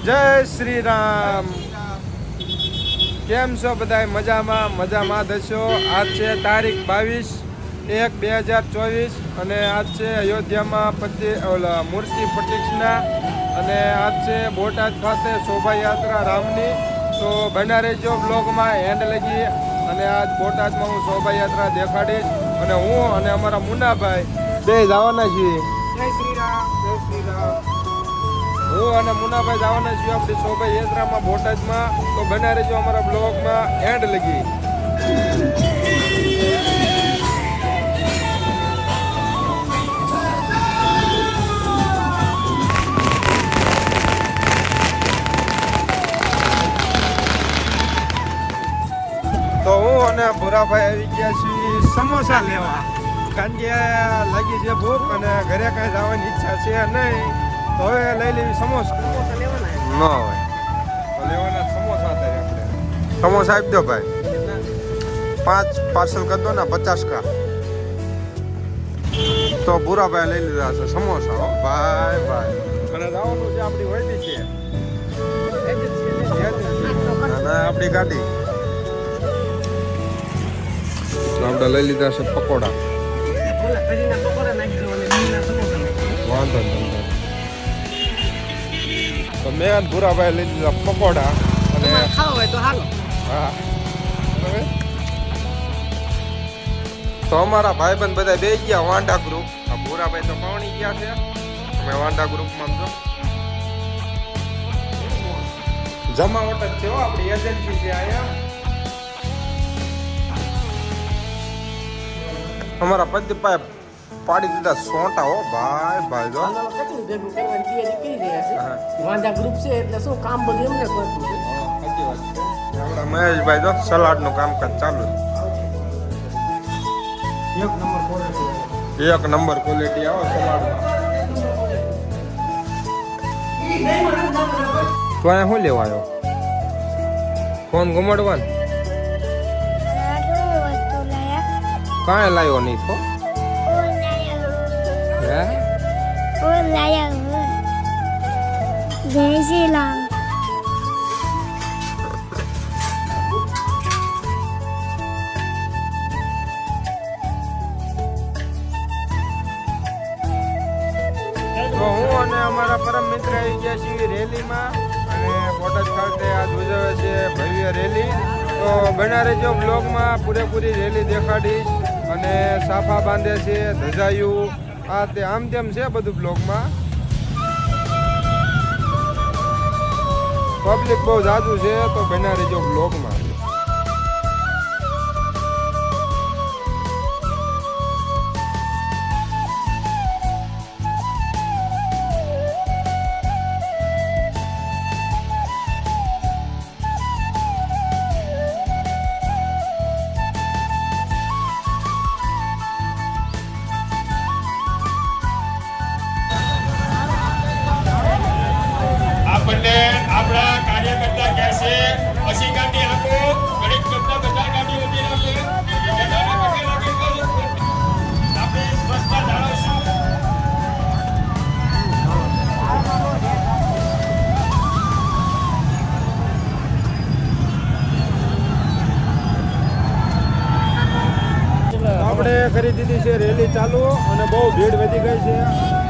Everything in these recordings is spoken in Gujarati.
જય શ્રી રામ. કેમ છો બધા મજામાં? મજામાં દશો આજ છે તારીખ બાવીસ એક બે હજાર ચોવીસ અને આજ છે અયોધ્યામાં પતિ ઓલા મૂર્તિ પ્રતિષ્ઠા અને આજ છે બોટાદ ખાતે શોભાયાત્રા રામની. તો બના રહેજો બ્લોગમાં એન્ડ લગી અને આજ બોટાદમાં હું શોભાયાત્રા દેખાડીશ અને હું અને અમારા મુન્નાભાઈ બે જવાના છીએ. જય શ્રી રામ. જય શ્રી રામ. હું અને મુનાભાઈ જવાના છીએ આપણી શોભાયાત્રામાં બોટાદમાં. તો બના રહેજો અમારા બ્લોગમાં. એન્ડ લગી. તો હું અને ભૂરાભાઈ આવી ગયા છીએ સમોસા લેવા. કારણ કે લાગી છે ભૂખ અને ઘરે કાંઈ જવાની ઈચ્છા છે નહીં. તો હવે લઈ લેવી સમોસા. ન હોય. લેવાના સમોસા અત્યારે આપણે. સમોસા આપી દો ભાઈ. પાંચ પાર્સલ કરી દો ને પચાસ કા તો ભૂરાભાઈ લઈ લીધા છે સમોસા હો. ભાઈ ભાઈ. અને જવાનું છે આપણી વૈદી છે અને આપણી ગાડી. આપણે લઈ લીધા છે પકોડા. વાંધો નહીં. તો મેં અને ભૂરાભાઈ લઈ લીધા પકોડા અને ખાવા હોય તો હાલો. હા. તો અમારા ભાઈબંધ બધા બે ગયા વાંડા ગ્રુપ આ ભૂરાભાઈ તો પાણી ગયા છે. અમે વાંડા ગ્રુપમાં જો જમાવટ જ છે હો આપણી એજન્સી છે અહીંયા. અમારા પતિભાઈ પાડી દીધા સોંટા હો ભાઈ ભાઈ જો કેટલું ભેગું કરવાની તૈયારી કરી રહ્યા. છે. વાંધા ગ્રુપ છે એટલે શું કામ બધું એમને કરતું છે. સાચી વાત છે. આપણા મહેશભાઈ જો સલાડનું કામકાજ ચાલુ એક નંબર ક્વોલિટી એક નંબર ક્વોલિટી આવો સલાડમાં તો અહીંયા શું લેવા આવ્યો ફોન ગુમાડવાનો? કાંઈ લાવ્યો નહીં તો તો હું અને અમારા પરમ મિત્ર આવી ગયા છીએ રેલીમાં અને બોટાદ ખાતે આજ ઉજવે છે ભવ્ય રેલી. તો બના રહેજો બ્લોગમાં પૂરેપૂરી રેલી દેખાડીશ અને સાફા બાંધે છે ધજાયું. આ તે આમ તેમ છે બધું બ્લોગમાં પબ્લિક બહુ જાજુ છે, તો બના રહેજો બ્લોગમાં કરી દીધી છે રેલી ચાલુ અને બહુ ભીડ વધી ગઈ છે.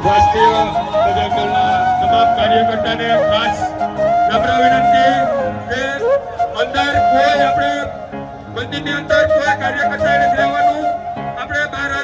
રાષ્ટ્રીય પ્રજાકલના તમામ કાર્યકર્તાને ખાસ નમ્ર વિનંતી કે અંદર કોઈ આપણે મંદિરની અંદર કોઈ કાર્યકર્તા નથી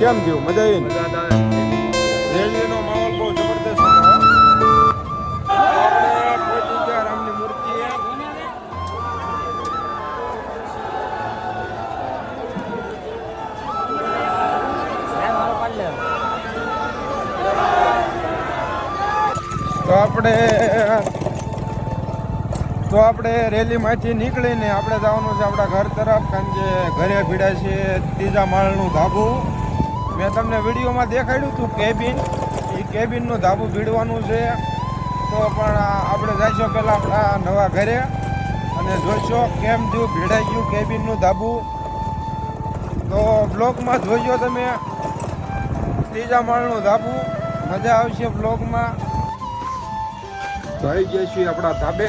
કેમ થયું? મજા આવી રેલીનો માહોલ બહુ જબરદસ્ત ગયા તો આપણે તો આપણે રેલીમાંથી નીકળીને આપણે જવાનું છે આપણા ઘર તરફ, કારણ કે ઘરે ભીડા છે, ત્રીજા માળનું ધાબુ. મેં તમને વિડીયોમાં દેખાડ્યું હતું કેબિન. એ કેબિનનું ધાબુ ભીડવાનું છે. તો પણ આપણે જઈશું પહેલાં આપણા નવા ઘરે. અને જોઈશો કેમ થયું ભીડાઈ ગયું કેબિનનું ધાબુ. તો બ્લોગમાં જોઈજો તમે. ત્રીજા માળનું ધાબુ. મજા આવશે બ્લોગમાં તો આવી ગયા છીએ આપણા ધાબે.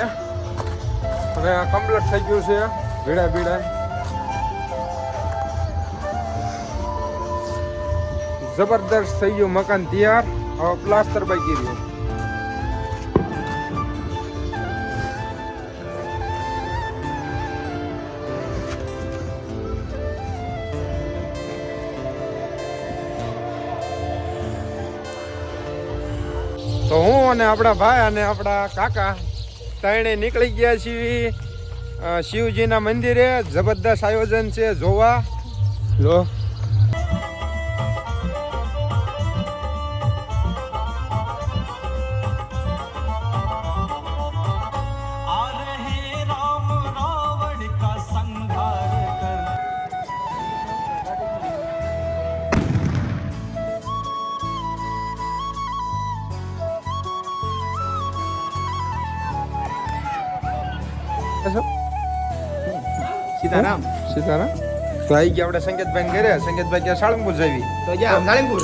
અને કમ્પ્લીટ થઈ ગયું છે. ભીડા ભીડા જબરદસ્ત થઈ ગયું મકાન તૈયાર હવે પ્લાસ્ટર બાકી રહ્યું. તો હું અને આપણા ભાઈ અને આપણા કાકા ત્રણે નીકળી ગયા છીએ શિવજીના મંદિરે. જબરદસ્ત આયોજન છે, જોવા. લો. સીતારામ. સીતારામ? તો આવી ગયા આપણે સંકેતભાઈ ઘરે. સંકેતભાઈ ક્યાં સાળંગપુર જવી તો ગયા સાળંગપુર.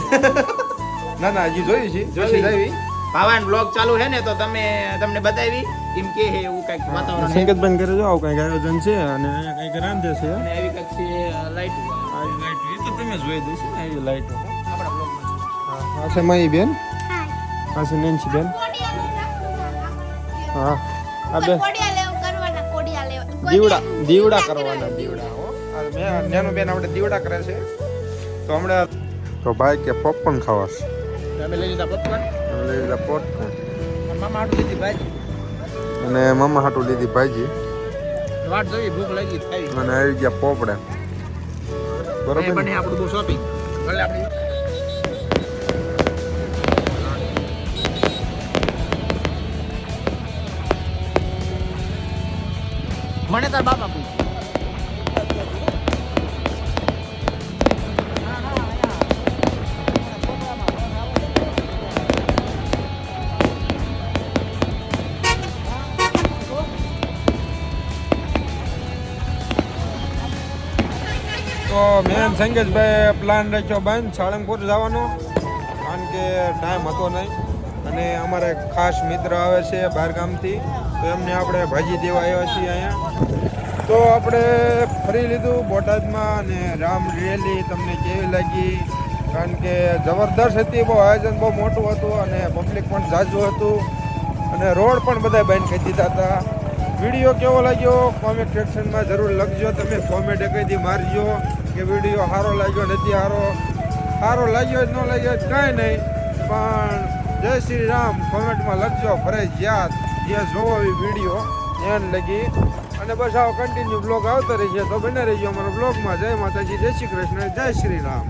ના ના હજી જોયું છે. જોઈ. જોઈ. જવી ભાવાન બ્લોગ ચાલુ છે ને તો તમે તમને બતાવી. એમ કે હે એવું કંઈક વાતાવરણ. સંકેતભાઈ ઘરે જો આવું કંઈક આયોજન છે અને કંઈક કંઈક રાંધે છે. અને આવી કંઈક છે લાઈટ. આવી લાઈટ એ તો તમે જોઈ દેશો ને આવી લાઈટ. આપણા બ્લોગમાં. હા છે મહી બેન હા છે નેન્સી બેન હા. આ બે. દીવડા દીવડા કરવાના દીવડા હો. મે નાનું બેન આપણે દીવડા કરે છે. તો હમણાં તો ભાઈ કે પોપકોર્ન ખાવા છે તમે લઈ લીધા પતવાન લઈ લીધા પોપકોર્ન મામા હાટુ લીધી ભાજી. અને મમ્મા હાટુ લીધી ભાજી. વાટ જોઈ ભૂખ લાગી થઈ અને આવી ગયા પોપડા. બરોબર બને આપણું બહુ શોપિંગ ભલે આપણી મને તાર બાપ આપું. તો મેન સંકેશભાઈ પ્લાન રાખ્યો બંધ, સાળંગપુર જવાનો. કારણ કે ટાઈમ હતો નહીં. અને અમારે ખાસ મિત્ર આવે છે બહાર ગામથી તો એમને આપણે ભાજી દેવા આવ્યા છીએ અહીંયા. તો આપણે ફરી લીધું બોટાદમાં અને રામ રેલી તમને કેવી લાગી? કારણ કે જબરદસ્ત હતી, બહુ આયોજન બહુ મોટું હતું અને પબ્લિક પણ ઝાઝું હતું. અને રોડ પણ બધા બંધ કરી દીધા હતા. વીડિયો કેવો લાગ્યો? કોમેન્ટ સેક્શનમાં જરૂર લખજો. તમે કોમેન્ટ કઈથી મારજો કે વીડિયો સારો લાગ્યો, નથી સારો. સારો લાગ્યો જ ન લાગ્યો કાંઈ નહીં. પણ જય શ્રી રામ કોમેન્ટમાં લખજો. ફરજિયાત. જે જોવો એ વીડિયો ધ્યાન લગી. અને બસ આવો કન્ટિન્યુ બ્લોગ આવતો રહેશે તો બને રહેજો અમારા બ્લોગમાં જય માતાજી, જય શ્રી કૃષ્ણ, જય શ્રી રામ.